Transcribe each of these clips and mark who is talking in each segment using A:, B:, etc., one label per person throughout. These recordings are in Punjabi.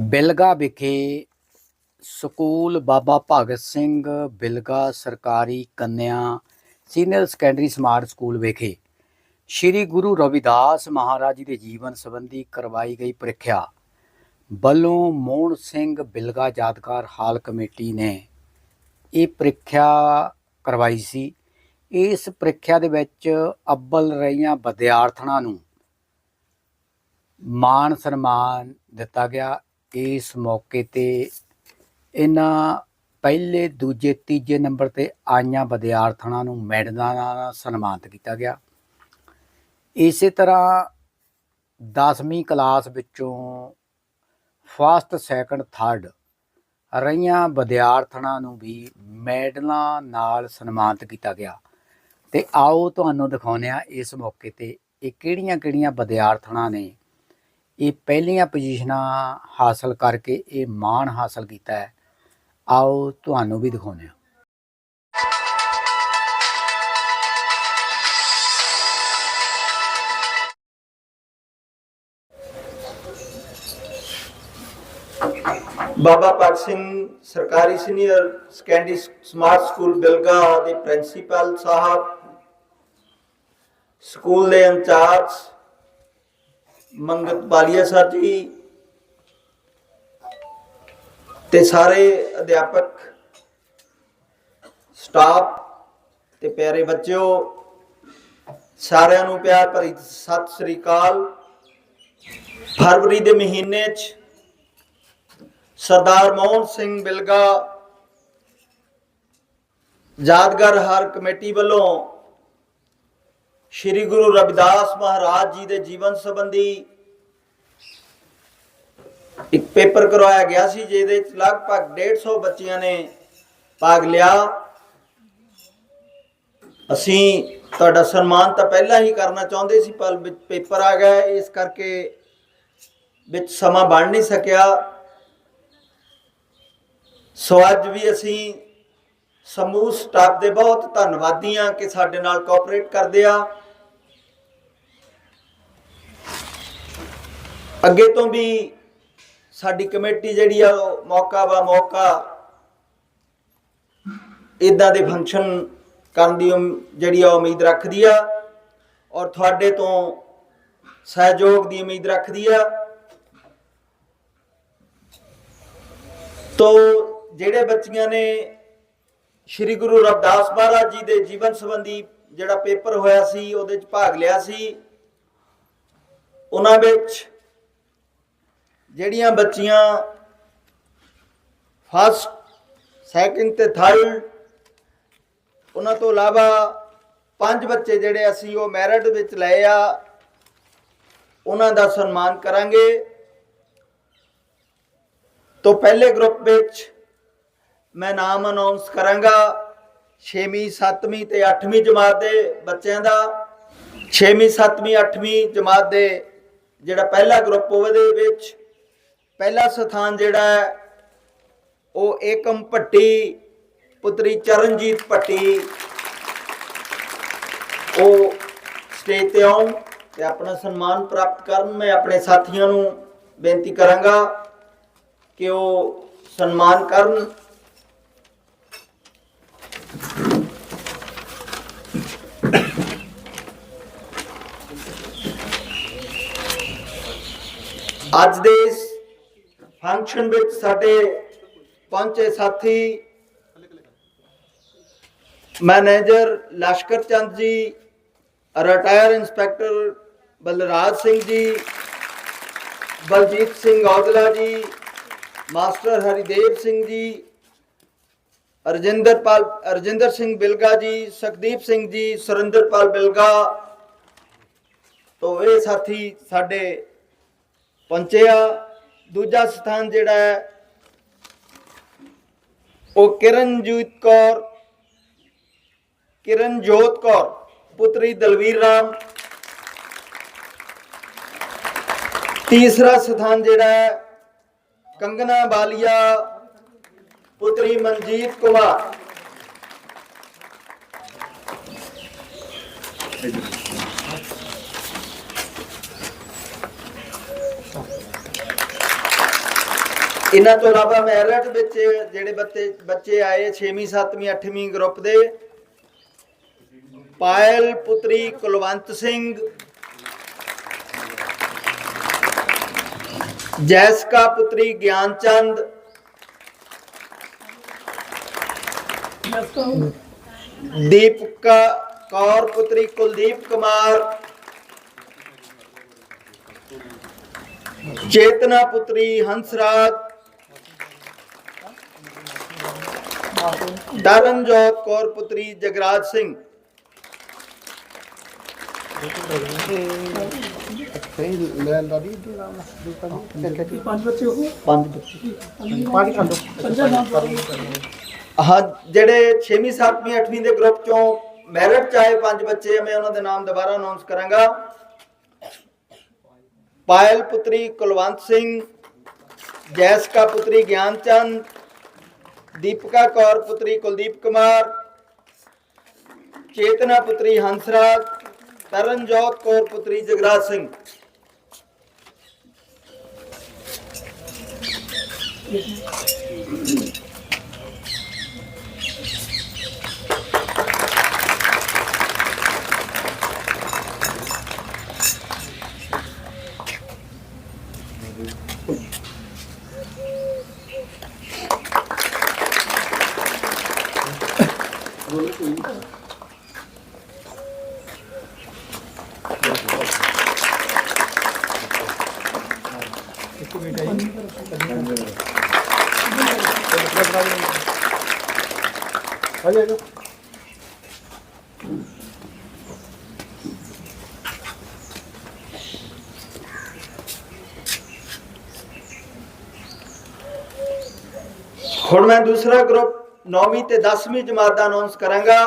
A: ਬਿਲਗਾ ਵਿਖੇ ਸਕੂਲ ਬਾਬਾ ਭਗਤ ਸਿੰਘ ਬਿਲਗਾ ਸਰਕਾਰੀ ਕੰਨਿਆ ਸੀਨੀਅਰ ਸੈਕੰਡਰੀ ਸਮਾਰਟ ਸਕੂਲ ਵਿਖੇ ਸ੍ਰੀ ਗੁਰੂ ਰਵਿਦਾਸ ਮਹਾਰਾਜ ਜੀ ਦੇ ਜੀਵਨ ਸੰਬੰਧੀ ਕਰਵਾਈ ਗਈ ਪ੍ਰੀਖਿਆ। ਵੱਲੋਂ ਮੋਹਨ ਸਿੰਘ ਬਿਲਗਾ ਯਾਦਗਾਰ ਹਾਲ ਕਮੇਟੀ ਨੇ ਇਹ ਪ੍ਰੀਖਿਆ ਕਰਵਾਈ ਸੀ। ਇਸ ਪ੍ਰੀਖਿਆ ਦੇ ਵਿੱਚ ਅੱਵਲ ਰਹੀਆਂ ਵਿਦਿਆਰਥਣਾਂ ਨੂੰ ਮਾਣ ਸਨਮਾਨ ਦਿੱਤਾ ਗਿਆ। ਇਸ ਮੌਕੇ ਤੇ ਇਹਨਾਂ ਪਹਿਲੇ, ਦੂਜੇ, ਤੀਜੇ ਨੰਬਰ ਤੇ ਆਈਆਂ ਵਿਦਿਆਰਥਣਾਂ ਨੂੰ ਮੈਡਲਾਂ ਨਾਲ ਸਨਮਾਨਿਤ ਕੀਤਾ ਗਿਆ। ਇਸੇ ਤਰ੍ਹਾਂ 10ਵੀਂ ਕਲਾਸ ਵਿੱਚੋਂ ਫਸਟ ਸੈਕੰਡ ਥਰਡ ਰਹੀਆਂ ਵਿਦਿਆਰਥਣਾਂ ਨੂੰ ਵੀ ਮੈਡਲਾਂ ਨਾਲ ਸਨਮਾਨਿਤ ਕੀਤਾ ਗਿਆ। ਤੇ ਆਓ ਤੁਹਾਨੂੰ ਦਿਖਾਉਂਦੇ ਆ ਇਸ ਮੌਕੇ ਤੇ ਇਹ ਕਿਹੜੀਆਂ-ਕਿਹੜੀਆਂ ਵਿਦਿਆਰਥਣਾਂ ਨੇ ਇਹ ਪਹਿਲੀਆਂ ਪੋਜੀਸ਼ਨਾਂ ਹਾਸਲ ਕਰਕੇ ਇਹ ਮਾਣ ਹਾਸਲ ਕੀਤਾ ਹੈ। ਆਓ ਤੁਹਾਨੂੰ ਵੀ ਦਿਖਾਉਂਦੇ ਹਾਂ।
B: ਬਾਬਾ ਭਗਤ ਸਿੰਘ, ਸਰਕਾਰੀ senior secondary smart school Bilga ਦੇ ਪ੍ਰਿੰਸੀਪਲ ਸਾਹਿਬ, ਸਕੂਲ ਦੇ ਇੰਚਾਰਜ ਮੰਗਤ ਬਾਲੀਆ ਸਰ ਜੀ ਤੇ ਸਾਰੇ ਅਧਿਆਪਕ, ਸਟਾਫ ਤੇ ਪਿਆਰੇ ਬੱਚਿਓ, ਸਾਰਿਆਂ ਨੂੰ ਪਿਆਰ ਭਰੀ ਸਤਿ ਸ੍ਰੀ ਅਕਾਲ। ਫਰਵਰੀ ਦੇ ਮਹੀਨੇ 'ਚ ਸਰਦਾਰ ਮੋਹਨ ਸਿੰਘ ਬਿਲਗਾ ਯਾਦਗਾਰ ਹਰ ਕਮੇਟੀ ਵੱਲੋਂ ਸ੍ਰੀ ਗੁਰੂ ਰਵਿਦਾਸ ਮਹਾਰਾਜ ਜੀ ਦੇ ਜੀਵਨ ਸੰਬੰਧੀ ਇੱਕ ਪੇਪਰ ਕਰਵਾਇਆ ਗਿਆ ਸੀ, ਜਿਹਦੇ ਵਿੱਚ ਲਗਭਗ 150 ਬੱਚਿਆਂ ਨੇ ਭਾਗ ਲਿਆ। ਅਸੀਂ ਤੁਹਾਡਾ ਸਨਮਾਨ ਤਾਂ ਪਹਿਲਾਂ ਹੀ ਕਰਨਾ ਚਾਹੁੰਦੇ ਸੀ, ਪਰ ਵਿੱਚ ਪੇਪਰ ਆ ਗਿਆ, ਇਸ ਕਰਕੇ ਵਿੱਚ ਸਮਾਂ ਬਣ ਨਹੀਂ ਸਕਿਆ। ਸੋ ਅੱਜ ਵੀ ਅਸੀਂ ਸਮੂਹ ਸਟਾਫ ਦੇ ਬਹੁਤ ਧੰਨਵਾਦੀ ਹਾਂ ਕਿ ਸਾਡੇ ਨਾਲ ਕੋਆਪਰੇਟ ਕਰਦੇ ਆ। ਅੱਗੇ ਤੋਂ ਵੀ ਸਾਡੀ ਕਮੇਟੀ ਜਿਹੜੀ ਆ, ਉਹ ਮੌਕਾ ਬਾ ਮੌਕਾ ਇਦਾਂ ਦੇ ਫੰਕਸ਼ਨ ਕਰਨ ਦੀ ਉਮ- ਜਿਹੜੀ ਆ ਉਮੀਦ ਰੱਖਦੀ ਆ ਔਰ ਤੁਹਾਡੇ ਤੋਂ ਸਹਿਯੋਗ ਦੀ ਉਮੀਦ ਰੱਖਦੀ ਆ। ਤੋ, ਜਿਹੜੇ ਬੱਚੀਆਂ ਨੇ ਸ੍ਰੀ ਗੁਰੂ ਰਵਿਦਾਸ ਮਹਾਰਾਜ ਜੀ ਦੇ ਜੀਵਨ ਸੰਬੰਧੀ ਜਿਹੜਾ ਪੇਪਰ ਹੋਇਆ ਸੀ, ਉਹਦੇ ਵਿੱਚ ਭਾਗ ਲਿਆ ਸੀ। ਉਹਨਾਂ ਵਿੱਚ ਜਿਹੜੀਆਂ ਬੱਚੀਆਂ ਫਸਟ ਸੈਕਿੰਡ ਤੇ ਥਰਡ ਉਹਨਾਂ ਤੋਂ ਇਲਾਵਾ ਪੰਜ ਬੱਚੇ ਜਿਹੜੇ ਅਸੀਂ ਉਹ ਮੈਰਿਟ ਵਿੱਚ ਲਏ ਆ। ਉਹਨਾਂ ਦਾ ਸਨਮਾਨ ਕਰਾਂਗੇ। ਤੋਂ ਪਹਿਲੇ ਗਰੁੱਪ ਵਿੱਚ ਮੈਂ ਨਾਮ ਅਨਾਉਂਸ ਕਰਾਂਗਾ 6ਵੀਂ 7ਵੀਂ ਤੇ 8ਵੀਂ ਜਮਾਤ ਦੇ ਬੱਚਿਆਂ ਦਾ। 6ਵੀਂ 7ਵੀਂ 8ਵੀਂ ਜਮਾਤ ਦੇ ਜਿਹੜਾ ਪਹਿਲਾ ਗਰੁੱਪ ਉਹਦੇ ਵਿੱਚ, ਪਹਿਲਾ ਸਥਾਨ ਜਿਹੜਾ ਹੈ, ਉਹ ਏਕਮ ਭੱਟੀ, ਪੁੱਤਰੀ ਚਰਨਜੀਤ ਭੱਟੀ। ਉਹ ਸਟੇਜ ਤੇ ਆਉਣ ਤੇ ਆਪਣਾ ਸਨਮਾਨ ਪ੍ਰਾਪਤ ਕਰਨ। ਮੈਂ ਆਪਣੇ ਸਾਥੀਆਂ ਨੂੰ ਬੇਨਤੀ ਕਰਾਂਗਾ ਕਿ ਉਹ ਸਨਮਾਨ ਕਰਨ। ਅੱਜ ਦੇ ਇਸ ਫੰਕਸ਼ਨ ਵਿੱਚ ਸਾਡੇ ਪਹੁੰਚੇ ਸਾਥੀ ਮੈਨੇਜਰ ਲਸ਼ਕਰ ਚੰਦ ਜੀ ਰਿਟਾਇਰ ਇੰਸਪੈਕਟਰ ਬਲਰਾਜ ਸਿੰਘ ਜੀ, ਬਲਜੀਤ ਸਿੰਘ ਔਜਲਾ ਜੀ, ਮਾਸਟਰ ਹਰੀਦੇਵ ਸਿੰਘ ਜੀ ਅਰਜਿੰਦਰਪਾਲ ਅਰਜਿੰਦਰ ਸਿੰਘ ਬਿਲਗਾ ਜੀ, ਸੁਖਦੀਪ ਸਿੰਘ ਜੀ, ਸੁਰਿੰਦਰਪਾਲ ਬਿਲਗਾ ਤੋਂ ਇਹ ਸਾਥੀ ਸਾਡੇ ਪਹੁੰਚਿਆ ਦੂਜਾ ਸਥਾਨ ਜਿਹੜਾ ਹੈ, ਉਹ ਕਿਰਨਜੀਤ ਕੌਰ, ਕਿਰਨਜੋਤ ਕੌਰ, ਪੁੱਤਰੀ ਦਲਵੀਰ ਰਾਮ। ਤੀਸਰਾ ਸਥਾਨ ਜਿਹੜਾ ਹੈ, ਕੰਗਨਾ ਬਾਲੀਆ, ਪੁੱਤਰੀ ਮਨਜੀਤ ਕੁਮਾਰ। ਇਹਨਾਂ ਤੋਂ ਇਲਾਵਾ ਮੈਰਿਟ ਵਿੱਚ ਜਿਹੜੇ ਬੱਚੇ ਬੱਚੇ ਆਏ 6ਵੀਂ 7ਵੀਂ 8ਵੀਂ ਗਰੁੱਪ ਦੇ। ਪਾਇਲ ਪੁੱਤਰੀ ਕੁਲਵੰਤ ਸਿੰਘ। ਜੈਸਕਾ ਪੁੱਤਰੀ ਗਿਆਨਚੰਦ। ਦੀਪਕਾ ਕੌਰ ਪੁੱਤਰੀ ਕੁਲਦੀਪ ਕੁਮਾਰ। ਚੇਤਨਾ ਪੁੱਤਰੀ ਹੰਸਰਾਜ। ਤਰਨਜੋਤ ਕੌਰ ਪੁੱਤਰੀ ਜਗਰਾਜ ਸਿੰਘ।
C: ਹਾਂ
B: ਜਿਹੜੇ 6ਵੀਂ 7ਵੀਂ 8ਵੀਂ ਦੇ ਗਰੁੱਪ ਚੋਂ ਮੈਰਿਟ ਚ ਆਏ ਪੰਜ ਬੱਚੇ ਆ, ਮੈਂ ਉਹਨਾਂ ਦੇ ਨਾਮ ਦੁਬਾਰਾ ਅਨਾਉਂਸ ਕਰਾਂਗਾ। ਪਾਇਲ ਪੁੱਤਰੀ ਕੁਲਵੰਤ ਸਿੰਘ ਜੈਸਕਾ ਪੁੱਤਰੀ ਗਿਆਨਚੰਦ ਦੀਪਕਾ ਕੌਰ ਪੁੱਤਰੀ ਕੁਲਦੀਪ ਕੁਮਾਰ ਚੇਤਨਾ ਪੁੱਤਰੀ ਹੰਸਰਾਜ ਤਰਨਜੋਤ ਕੌਰ ਪੁੱਤਰੀ ਜਗਰਾਜ ਸਿੰਘ
C: ਆ ਜਾਓ
B: ਹੁਣ ਮੈਂ ਦੂਸਰਾ ਗਰੁੱਪ 9ਵੀਂ ਤੇ 10ਵੀਂ ਜਮਾਤ ਦਾ ਅਨਾਉਂਸ ਕਰਾਂਗਾ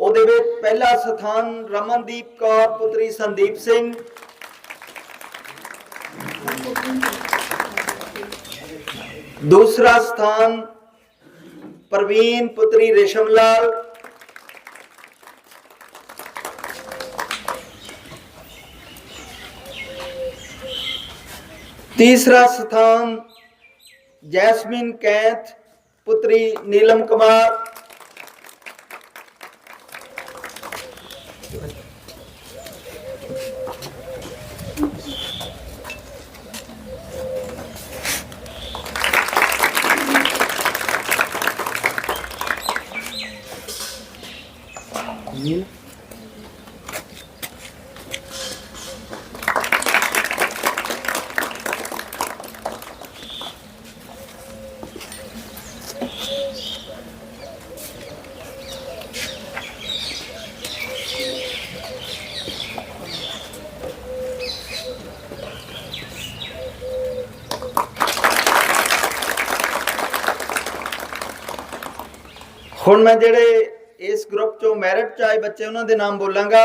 B: ਉਹਦੇ ਵਿੱਚ ਪਹਿਲਾ ਸਥਾਨ ਰਮਨਦੀਪ ਕੌਰ ਪੁੱਤਰੀ ਸੰਦੀਪ ਸਿੰਘ ਦੂਸਰਾ ਸਥਾਨ ਪ੍ਰਵੀਨ ਪੁੱਤਰੀ ਰੇਸ਼ਮ ਲਾਲ ਤੀਸਰਾ ਸਥਾਨ ਜੈਸਮਿਨ પુત્રી નીલમ કુમાર. ਹੁਣ ਮੈਂ ਜਿਹੜੇ ਇਸ ਗਰੁੱਪ ਚੋਂ ਮੈਰਿਟ ਚ ਆਏ ਬੱਚੇ, ਉਹਨਾਂ ਦੇ ਨਾਮ ਬੋਲਾਂਗਾ।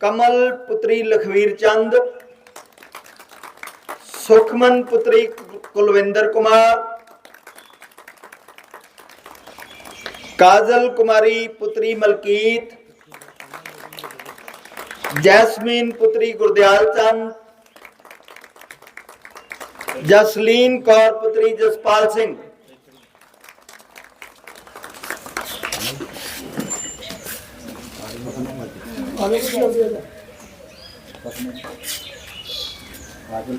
B: ਕਮਲ ਪੁੱਤਰੀ ਲਖਵੀਰ ਚੰਦ, ਸੁਖਮਨ ਪੁੱਤਰੀ ਕੁਲਵਿੰਦਰ ਕੁਮਾਰ, ਕਾਜਲ ਕੁਮਾਰੀ ਪੁੱਤਰੀ ਮਲਕੀਤ, ਜੈਸਮੀਨ ਪੁੱਤਰੀ ਗੁਰਦਿਆਲ ਚੰਦ, ਜਸਲੀਨ ਕੌਰ ਪੁੱਤਰੀ ਜਸਪਾਲ ਸਿੰਘ।
C: ਆਗੇ ਕੀ ਚੱਲਦੀ ਹੈ ਆਗੇ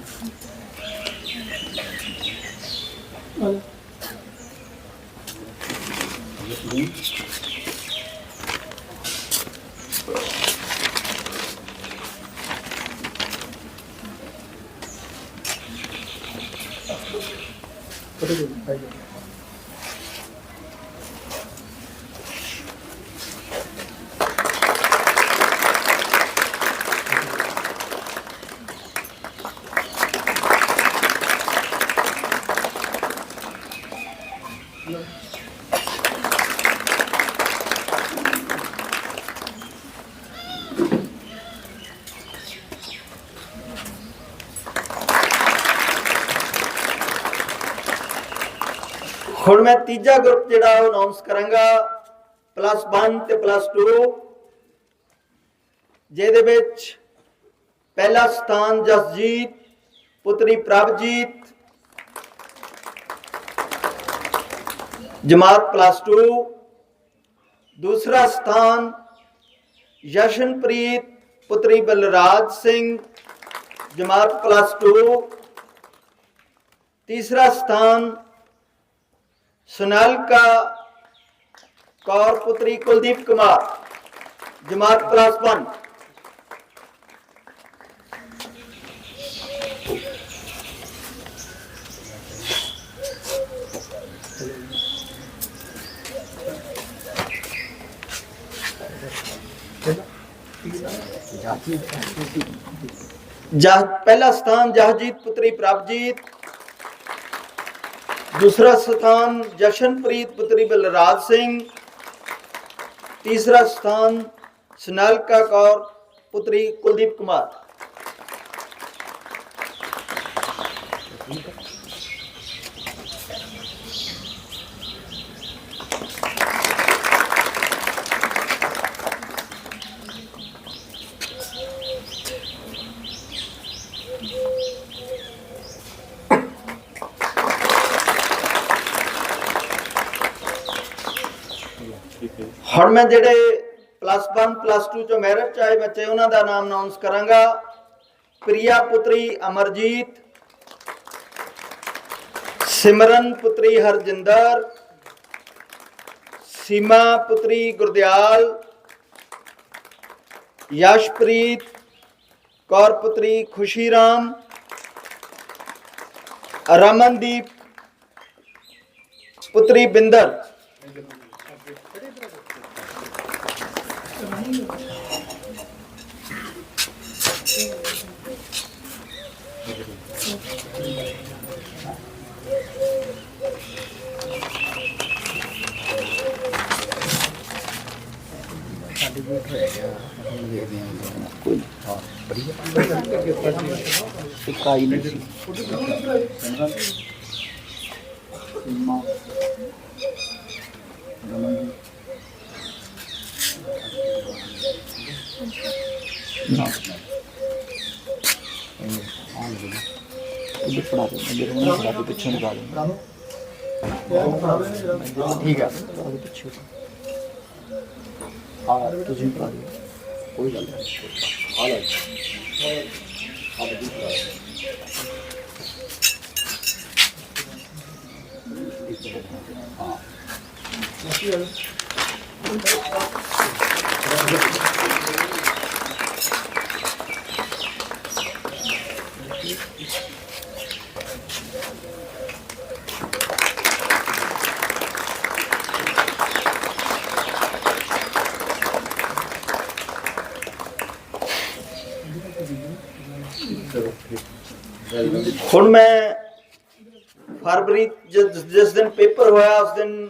B: ਹੁਣ ਮੈਂ ਤੀਜਾ ਗਰੁੱਪ ਜਿਹੜਾ ਉਹ ਅਨਾਉਂਸ ਕਰਾਂਗਾ ਪਲੱਸ 1 ਤੇ ਪਲੱਸ 2 ਜਿਹਦੇ ਵਿੱਚ ਪਹਿਲਾ ਸਥਾਨ ਜਸਜੀਤ, ਪੁੱਤਰੀ ਪ੍ਰਭਜੀਤ, ਜਮਾਤ ਪਲੱਸ 2 ਦੂਸਰਾ ਸਥਾਨ ਯਸ਼ਨਪ੍ਰੀਤ, ਪੁੱਤਰੀ ਬਲਰਾਜ ਸਿੰਘ, ਜਮਾਤ ਪਲੱਸ 2 ਤੀਸਰਾ ਸਥਾਨ ਸੁਨਲਕਾ ਕੌਰ ਪੁੱਤਰੀ ਕੁਲਦੀਪ ਕੁਮਾਰ ਜਮਾਤ ਪਲੱਸ 1 ਜਹ ਪਹਿਲਾ ਸਥਾਨ ਜਹਜੀਤ ਪੁੱਤਰੀ ਪ੍ਰਭਜੀਤ ਦੂਸਰਾ ਸਥਾਨ ਜਸ਼ਨਪ੍ਰੀਤ ਪੁੱਤਰੀ ਬਲਰਾਜ ਸਿੰਘ। ਤੀਸਰਾ ਸਥਾਨ ਸਨਲਕਾ ਕੌਰ ਪੁੱਤਰੀ ਕੁਲਦੀਪ ਕੁਮਾਰ। ਹੁਣ ਮੈਂ ਜਿਹੜੇ ਪਲੱਸ 1 ਪਲੱਸ 2 ਚੋਂ ਮੈਰਿਟ ਚ ਆਏ ਬੱਚੇ, ਉਹਨਾਂ ਦਾ ਨਾਮ ਅਨਾਉਂਸ ਕਰਾਂਗਾ। ਪ੍ਰਿਆ ਪੁੱਤਰੀ ਅਮਰਜੀਤ, ਸਿਮਰਨ ਪੁੱਤਰੀ ਹਰਜਿੰਦਰ, ਸੀਮਾ ਪੁੱਤਰੀ ਗੁਰਦਿਆਲ, ਯਸ਼ਪ੍ਰੀਤ ਕੌਰ ਪੁੱਤਰੀ ਖੁਸ਼ੀਰਾਮ, ਰਮਨਦੀਪ ਪੁੱਤਰੀ ਬਿੰਦਰ।
A: ਕੋਈ ਹਾਂ ਬੜੀਆ ਇਕਾਈ ਨਹੀਂ ਸੀ ਸੀਮਾ ਰਮਨ ਨਾ ਇਹ ਦੇ ਇਹ ਪੜਾ ਦੇ ਦੇ ਪਿੱਛੇ ਨਿਕਾਲ ਦੇ ਠੀਕ ਹੈ ਉਹਦੇ ਪਿੱਛੇ ਆ ਤੁਸੀਂ ਪੜਾ ਦਿਓ ਕੋਈ ਗੱਲ ਨਹੀਂ ਆ ਲੈ ਆ ਬਦੀ ਪੜਾ ਹਾਂ
B: ਹੁਣ ਮੈਂ ਫਰਵਰੀ ਜਿਸ ਦਿਨ ਪੇਪਰ ਹੋਇਆ, ਉਸ ਦਿਨ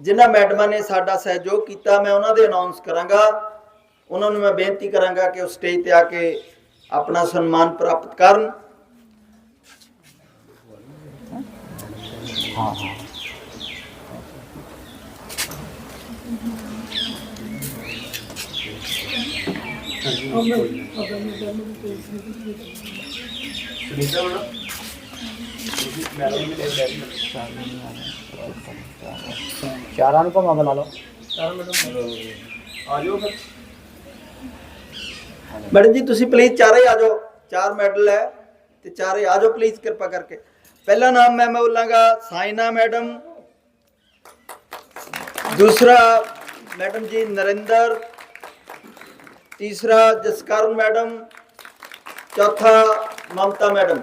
B: ਜਿਨ੍ਹਾਂ ਮੈਡਮਾਂ ਨੇ ਸਾਡਾ ਸਹਿਯੋਗ ਕੀਤਾ, ਮੈਂ ਉਹਨਾਂ ਦੇ ਅਨਾਉਂਸ ਕਰਾਂਗਾ। ਉਹਨਾਂ ਨੂੰ ਮੈਂ ਬੇਨਤੀ ਕਰਾਂਗਾ ਕਿ ਉਹ ਸਟੇਜ ਤੇ ਆ ਕੇ ਆਪਣਾ ਸਨਮਾਨ ਪ੍ਰਾਪਤ ਕਰਨ।
A: ਹਾਂ ਹਾਂ। ਚਾਰਾਂ ਨੂੰ ਭਾਵੇਂ ਬੁਲਾ ਲਓ।
B: ਮੈਡਮ ਜੀ, ਤੁਸੀਂ ਪਲੀਜ਼ ਚਾਰੇ ਆ ਜਾਓ। ਚਾਰ ਮੈਡਲ ਹੈ ਤੇ ਚਾਰੇ ਆ ਜਾਓ ਪਲੀਜ਼ ਕਿਰਪਾ ਕਰਕੇ। ਪਹਿਲਾ ਨਾਮ ਮੈਂ ਮੈਂ ਬੋਲਾਂਗਾ ਸਾਇਨਾ ਮੈਡਮ। ਦੂਸਰਾ ਮੈਡਮ ਜੀ ਨਰਿੰਦਰ। ਤੀਸਰਾ ਜਸਕਰਨ ਮੈਡਮ ਚੌਥਾ ਮਮਤਾ ਮੈਡਮ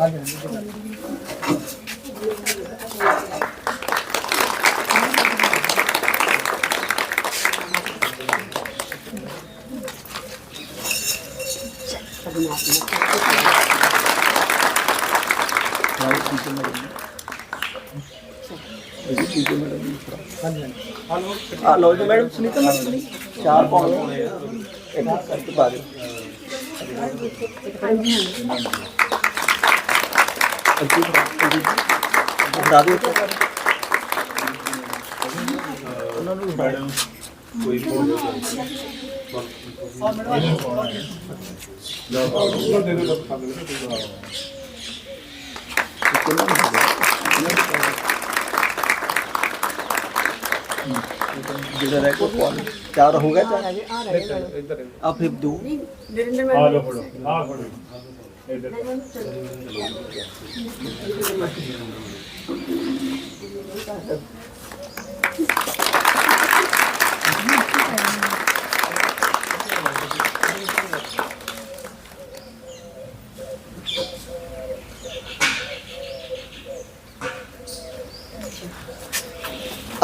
B: ਆ ਲਓ ਜੀ ਮੈਡਮ ਸੁਨੀਤਾ ਮੈਡਮ ਜੀ ਚਾਰ ਪਾਉਣੇ ਆ ਇੱਕ ਕਰਕੇ ਪਾ ਦਿਓ ਅੱਜੀ ਬਣਾ ਦਿਓ ਉਹਨਾਂ ਨੂੰ ਮੈਡਮ ਜਿਹੜਾ ਰਹਿ ਕੋ ਚਾਰ ਹੋ ਗਿਆ ਚਾਰ ਆ ਫਿਰ ਦੋ।
D: ਆ ਲੋ ਫੜੋ। ਆ ਫੜੋ। ਇੱਧਰ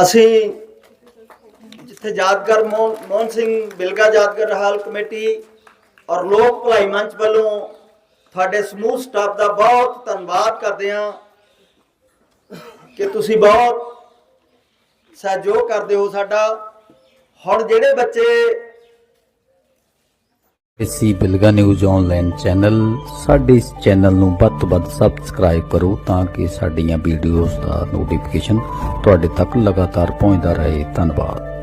B: ਅਸੀਂ ਜਿੱਥੇ ਯਾਦਗਾਰ ਮੋਹਨ ਮੋਹਨ ਸਿੰਘ ਬਿਲਗਾ ਯਾਦਗਾਰ ਹਾਲ ਕਮੇਟੀ ਔਰ ਲੋਕ ਭਲਾਈ ਮੰਚ ਵੱਲੋਂ ਤੁਹਾਡੇ ਸਮੂਹ ਸਟਾਫ ਦਾ ਬਹੁਤ ਧੰਨਵਾਦ ਕਰਦੇ ਹਾਂ ਕਿ ਤੁਸੀਂ ਬਹੁਤ ਸਹਿਯੋਗ ਕਰਦੇ ਹੋ ਸਾਡਾ ਹੁਣ ਜਿਹੜੇ ਬੱਚੇ
A: ਇਸੀ ਬਿਲਗਾ ਨਿਊਜ਼ ਆਨਲਾਈਨ ਚੈਨਲ ਸਾਡੇ ਇਸ ਚੈਨਲ ਨੂੰ ਵੱਧ ਤੋਂ ਵੱਧ ਸਬਸਕ੍ਰਾਈਬ ਕਰੋ ਤਾਂ ਕਿ ਸਾਡੀਆਂ ਵੀਡੀਓਜ਼ ਦਾ ਨੋਟੀਫਿਕੇਸ਼ਨ ਤੁਹਾਡੇ ਤੱਕ ਲਗਾਤਾਰ ਪਹੁੰਚਦਾ ਰਹੇ ਧੰਨਵਾਦ